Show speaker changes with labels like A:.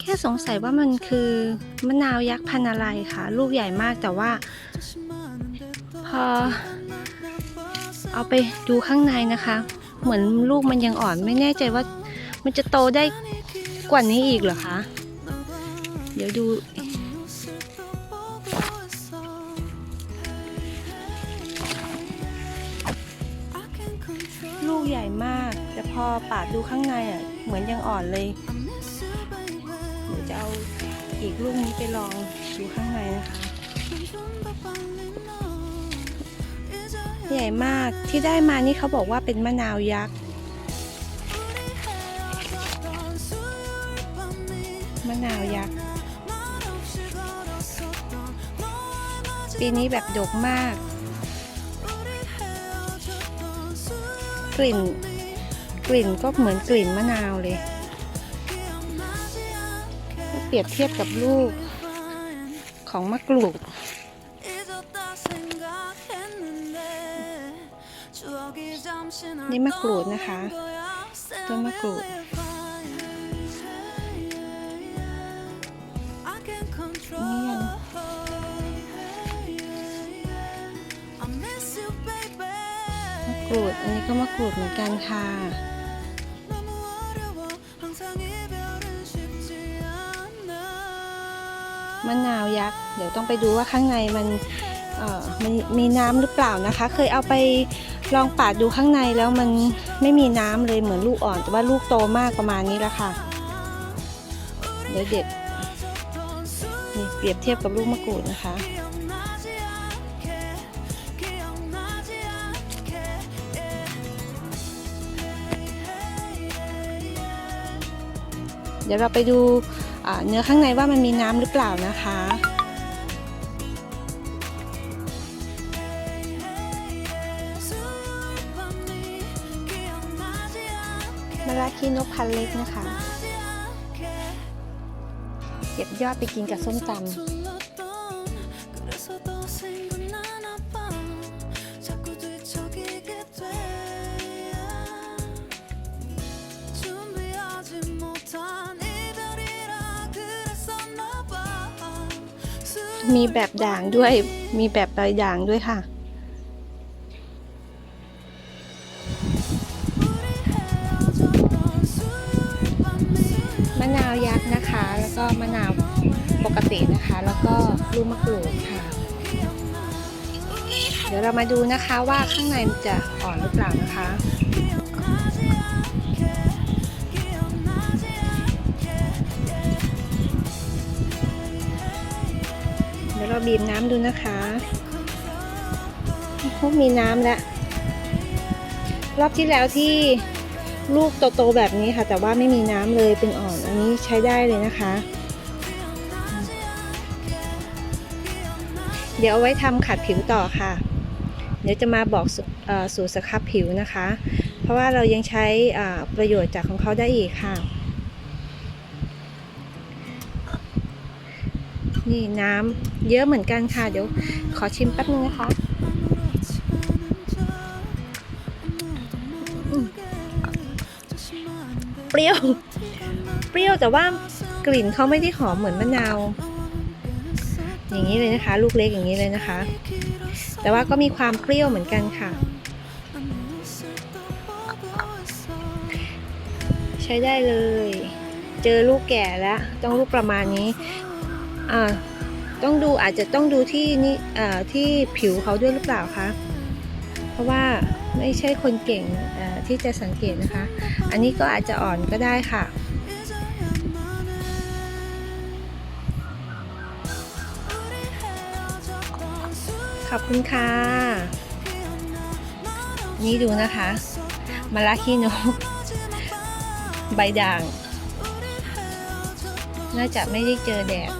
A: แค่สงสัยว่ามันคือมะนาวยักษ์พันอะไรคะลูกใหญ่มากแต่ว่า พอ เอาไปดูข้างในนะคะ เหมือนลูกมันยังอ่อนไม่แน่ใจว่า มันจะโตได้กว่านี้อีกเหรอคะ เดี๋ยวดู ใหญ่มาก แต่พอปาดดูข้างในอะเหมือนยังอ่อนเลยเดี๋ยวจะเอาอีกลูกนี้ไปลองดูข้างในนะคะใหญ่มากที่ได้มานี่เขาบอกว่าเป็นมะนาวยักษ์มะนาวยักษ์ปีนี้แบบดกมาก กลิ่น กลิ่นก็เหมือนกลิ่นมะนาวเลยเปรียบเทียบกับลูกของมะกรูด
B: นี่มะกรูดนะคะ
A: ต้นมะกรูด กรูด อันนี้ก็มะกรูดเหมือนกันค่ะ มะนาวยักษ์ เดี๋ยวต้องไปดูว่าข้างในมันเอ่อมันมีน้ำหรือเปล่านะคะ เคยเอาไปลองปาดดูข้างในแล้วมันไม่มีน้ำเลยเหมือนลูกอ่อน แต่ว่าลูกโตมากประมาณนี้แล้วค่ะ เดี๋ยวเด็ด นี่เปรียบเทียบกับลูกมะกรูดนะคะ เดี๋ยวเราไปดูเนื้อข้างในว่ามันมีน้ำหรือเปล่านะคะมะระขี้นกพันเล็กนะคะ เก็บยอดไปกินกับส้มตำ มีแบบด่างด้วย มีแบบใบด่างด้วยค่ะ มะนาวยักษ์นะคะ แล้วก็มะนาวปกตินะคะ แล้วก็ลูกมะกรูดค่ะ เดี๋ยวเรามาดูนะคะว่าข้างในมันจะอ่อนหรือเปล่านะคะ ยวเราบีบน้ำดูนะคะโอ้มีน้ำแล้ว รอบที่แล้วที่ลูกโตๆแบบนี้ค่ะ แต่ว่าไม่มีน้ำเลยเป็นอ่อน อันนี้ใช้ได้เลยนะคะ เดี๋ยวเอาไว้ทำขัดผิวต่อค่ะ เดี๋ยวจะมาบอกสูเอ่อสูตรสครับผิวนะคะ เพราะว่าเรายังใช้ประโยชน์จากของเขาได้อีกค่ะ นี่น้ำเยอะเหมือนกันค่ะ เดี๋ยวขอชิมแป๊บนึงนะคะเปรี้ยว เปรี้ยวแต่ว่ากลิ่นเขาไม่ได้หอมเหมือนมะนาว อย่างนี้เลยนะคะ ลูกเล็กอย่างนี้เลยนะคะ แต่ว่าก็มีความเปรี้ยวเหมือนกันค่ะ ใช้ได้เลย เจอลูกแก่แล้ว ต้องลูกประมาณนี้ อ่าต้องดูอาจจะต้องดูที่นี่อ่าที่ผิวเขาด้วยหรือเปล่าคะเพราะว่าไม่ใช่คนเก่งที่จะสังเกตนะคะ อันนี้ก็อาจจะอ่อนก็ได้ค่ะ ขอบคุณค่ะ นี่ดูนะคะมะระขี้นใบด่าง น่าจะไม่ได้เจอแดด